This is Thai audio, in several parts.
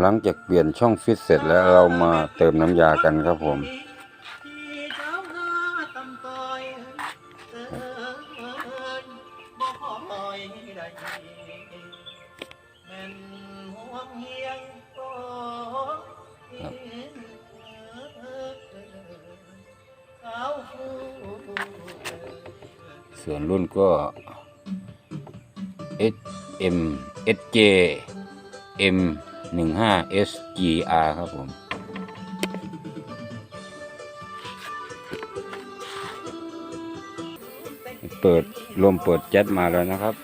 หลังจากเปลี่ยนช่องฟิตเสร็จแล้วเรามาเติมน้ำยากันครับผม ส่วนรุ่นก็ S M S J M หนึ่งห้า S G R ครับผม เปิดลมเปิดแจ็ตมาแล้วนะครับ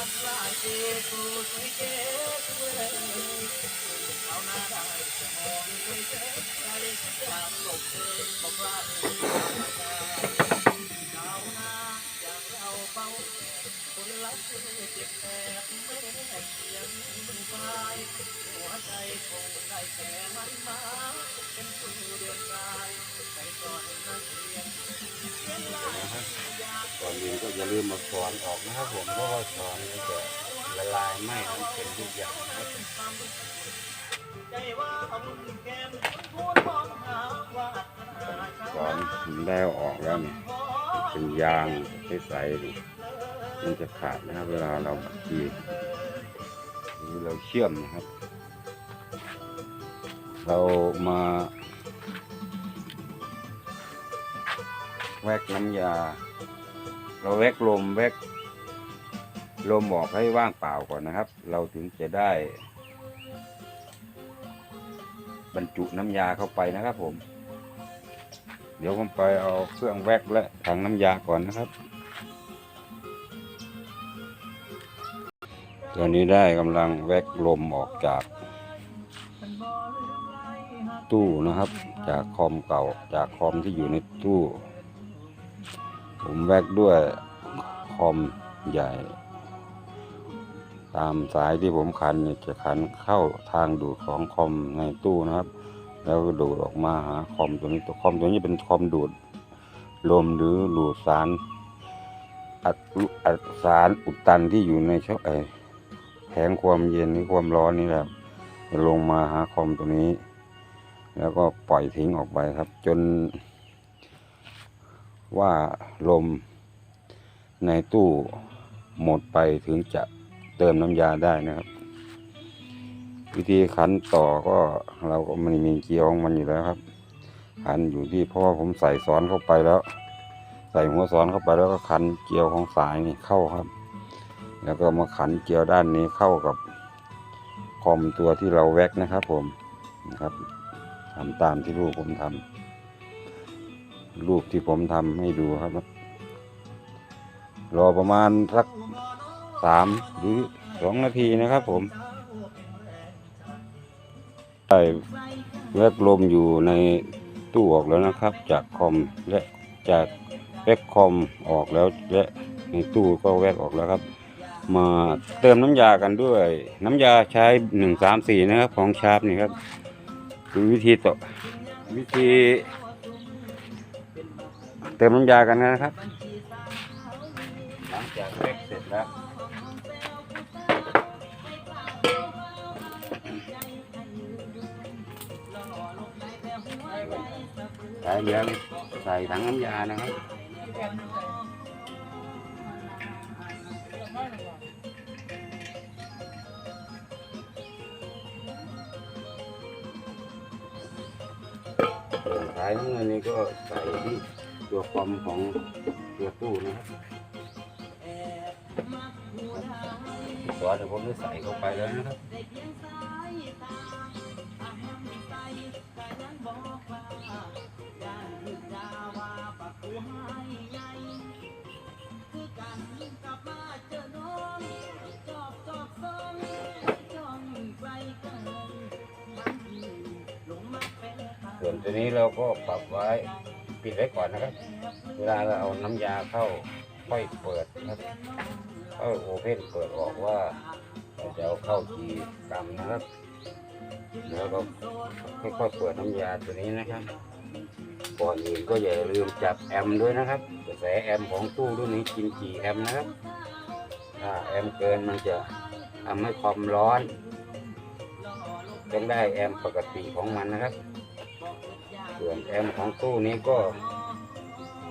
ก่ ออกนะครับผมเพราะว่าสอนมันจะละลายไหม้มันเป็นทุกอย่างนะครับสอนได้ออกแล้วเนี่ยเป็นยางใสๆมันจะขาดนะครับเวลาเราบีบหรือเราเชื่อมนะครับ เรามาแวกน้ำยา เราแวกลมแวกลมออกให้ว่างเปล่าก่อนนะครับ เราถึงจะได้ บรรจุน้ำยาเข้าไปนะครับ ผม เดี๋ยวผมไปเอาเครื่องแวกและถังน้ำยาก่อนนะครับตัวนี้ได้กำลังแวกลมออกจากตู้นะครับ จากคอมเก่าจากคอมที่อยู่ในตู้ ผมแวกด้วยคอมใหญ่ ตามสายที่ผมขันเนี่ยจะขันเข้าทางดูดของคอมในตู้นะครับ แล้วก็ดูดออกมาหาคอมตัวนี้ตัวคอมตัวนี้เป็นคอมดูดลมหรือดูดสารอัดอัดสารอุดตันที่อยู่ในช่องไอแผงความเย็นหรือความร้อนนี่แหละจะลงมาหาคอมตัวนี้ แล้วก็ปล่อยทิ้งออกไปครับ จน ว่าลมในตู้หมดไปถึงจะเติมน้ำยาได้นะครับ วิธีขันต่อก็เราก็มันมีเกียวของมันอยู่แล้วครับ ขันอยู่ที่เพราะว่าผมใส่ซ้อนเข้าไปแล้ว ใส่หัวซ้อนเข้าไปแล้วก็ขันเกลียวของสายนี่เข้าครับ แล้วก็มาขันเกลียวด้านนี้เข้ากับคอมตัวที่เราแว็กนะครับ ผมนะครับทำตามที่ลูกผมทำ รูปที่ผมทำให้ดูครับ รอประมาณสักสามหรือสองนาทีนะครับผมได้แวกลมอยู่ในตู้ออกแล้วนะครับ จากคอมและจากแวกคอมออกแล้วและในตู้ก็แวกออกแล้วครับ มาเติมน้ำยากันด้วย น้ำยาใช้หนึ่งสามสี่นะครับของชาร์ปนี่ครับคือวิธีต่อวิธี เติมน้ำยากันนะครับ หลังจากเล็กเสร็จแล้ว ใส่เหลืองใส่ถังน้ำยานะครับสายทั้งอันนี้ก็ใส่ที่ ตัวคอมของตัวตู้นะครับตัวเดี๋ยวผมจะใส่เข้าไปแล้วนะครับเส่วนตัวนี้เราก็ปรับไว้ ปิดไว้ก่อนนะครับ เวลาเราเอาน้ำยาเข้าค่อยเปิดนะครับเข้าโอเพนเปิดออกว่าเราจะเอาเข้ากี่กรัมนะครับแล้วก็ค่อยๆเปิดน้ำยาตัวนี้นะครับก่อนอื่นก็อย่าลืมจับแอมด้วยนะครับกระแสแอมของตู้รุ่นนี้กินกี่แอมนะครับถ้าแอมเกินมันจะทำให้ความร้อนต้องได้แอมปกติของมันนะครับ ส่วนแอมของตู้นี้ก็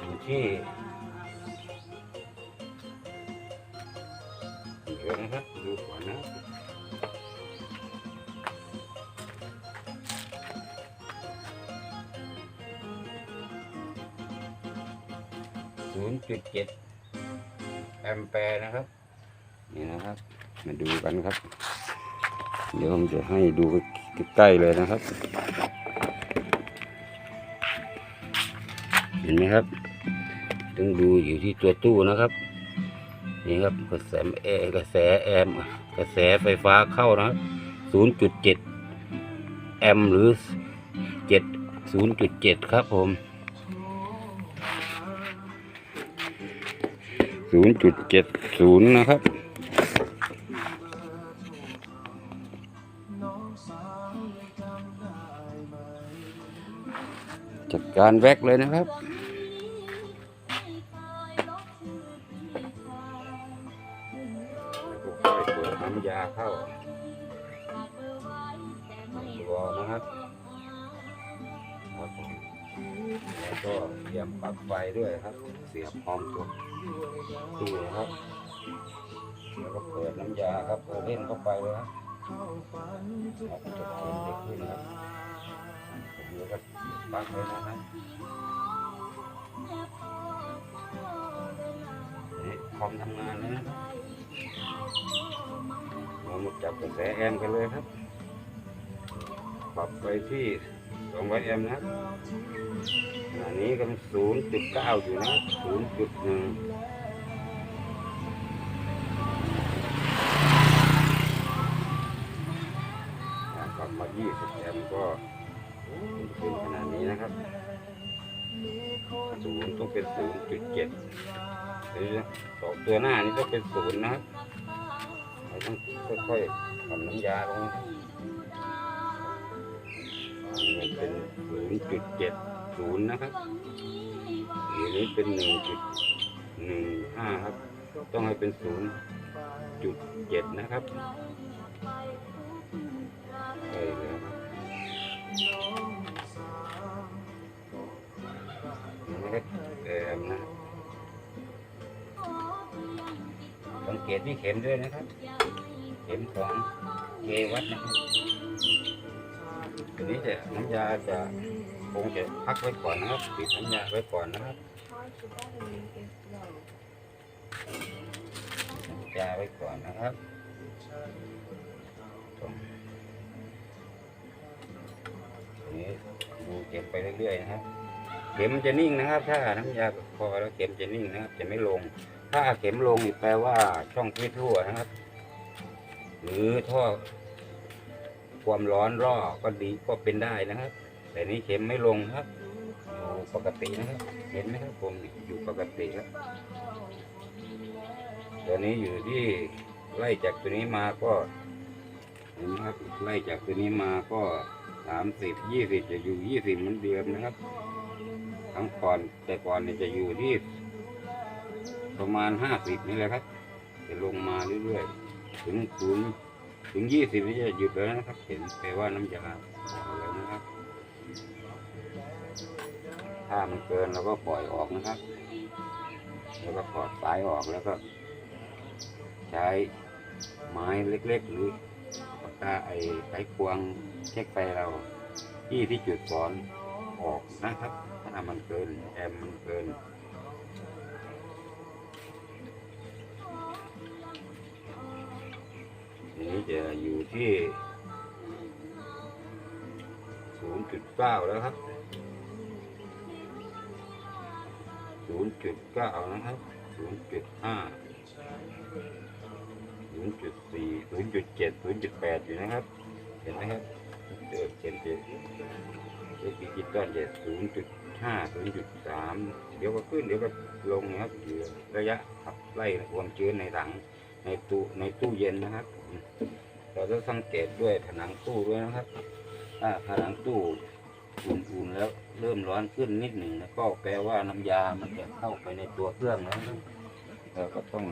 อยู่ที่เดี๋ยวนะครับดูก่อนนะ0.7แอมแปร์นะครับ นี่นะครับ มาดูกันครับ เดี๋ยวผมจะให้ดูใกล้ๆเลยนะครับ เห็นไหมครับต้องดูอยู่ที่ตัวตู้นะครับ นี่ครับกระแสแอร์กระแสแอมกระแสไฟฟ้าเข้านะ0.7แอมหรือ7 0.7ครับผมศูนย์จุดเจ็ดศูนย์นะครับจัดการแว็กเลยนะครับ ด้วยครับ เสียบพร้อมตัวตู้นะครับแล้วก็เปิดน้ำยาครับเปิดเล่นเข้าไปเลยครับครับจะเขียนเด็กขึ้นนะครับผมแล้วก็ปลั๊กเลยนะครับนี่คอมทำงานแล้วนะครับเรามาจับกระแสแอมป์กันเลยครับ ปรับไปที่ องร้อยแอมนะอันนี้ก็เป็นศูนย์จุดเก้าอยู่นะศูนย์จุดหนึ่งกลับมายี่สิบแอมก็เป็นขนาดนี้นะครับศูนย์ต้องเป็นศูนย์จุดเจ็ดสองตัวหน้านี้ต้องเป็นศูนย์นะต้องค่อยๆทำน้ำยาลง นะครับมันเป็น0.70นะครับอันนี้เป็น1.15ครับ ต้องให้เป็น0.7นะครับใช่แล้วครับนี่ก็แอมนะสังเกตที่เข็มด้วยนะครับ เข็มของเกวัดนะครับ ตัวนี้จะน้ำยาจะคงจะพักไว้ก่อนนะครับปิดน้ำยาไว้ก่อนนะครับน้ำยาไว้ก่อนนะครับนี้ดูเก็บไปเรื่อยๆนะครับเข็มจะนิ่งนะครับ ถ้าน้ำยาพอแล้วเข็มจะนิ่งนะครับ จะไม่ลง ถ้าเข็มลงแปลว่าช่องฟิตรั่วนะครับ หรือท่อ ความร้อนร่อก็ดีก็เป็นได้นะครับ แต่นี้เข็มไม่ลงครับอยู่ปกตินะครับ เห็นไหมครับผมอยู่ปกติครับตัวนี้อยู่ที่ไล่จากตัวนี้มาก็เห็นไหมครับไล่จากตัวนี้มาก็สามสิบยี่สิบจะอยู่ยี่สิบเหมือนเดิมนะครับทั้งก่อนแต่ก่อนเนี่ยจะอยู่ที่ประมาณห้าสิบนี่แหละครับ จะลงมาเรื่อยๆ ถึงศูนย์ ถึงยี่สิบนี่จะหยุดแล้วนะครับ เห็นแปลว่าน้ำยาแล้วนะครับ ถ้ามันเกินเราก็ปล่อยออกนะครับ แล้วก็ถอดสายออกแล้วก็ ใช้ไม้เล็กๆ หรือปากกาไอ้ไขควงเช็คไฟเราที่ที่จุดสอนออกนะครับ ถ้ามันเกินแอมมันเกิน นี้จะอยู่ที่ 0.9 แล้วครับ 0.9 นะครับ 0.5 0.4 0.7 0.8 อยู่นะครับ เห็นไหมครับเจอเขียนเจอเอ็กดิจิตอลเจ็ดศูนย์จุดห้าศูนย์จุดสามเดี๋ยวก็ขึ้นเดี๋ยวก็ลงนะครับอยู่ระยะขับไล่ความชื้นในถัง ในตู้ในตู้เย็นนะครับ เราต้องสังเกตด้วยผนังตู้ด้วยนะครับถ้าผนังตู้อุ่นๆแล้วเริ่มร้อนขึ้นนิดหนึ่งแล้วก็แปลว่าน้ำยามันจะเข้าไปในตัวเครื่องแล้วเราก็ต้อง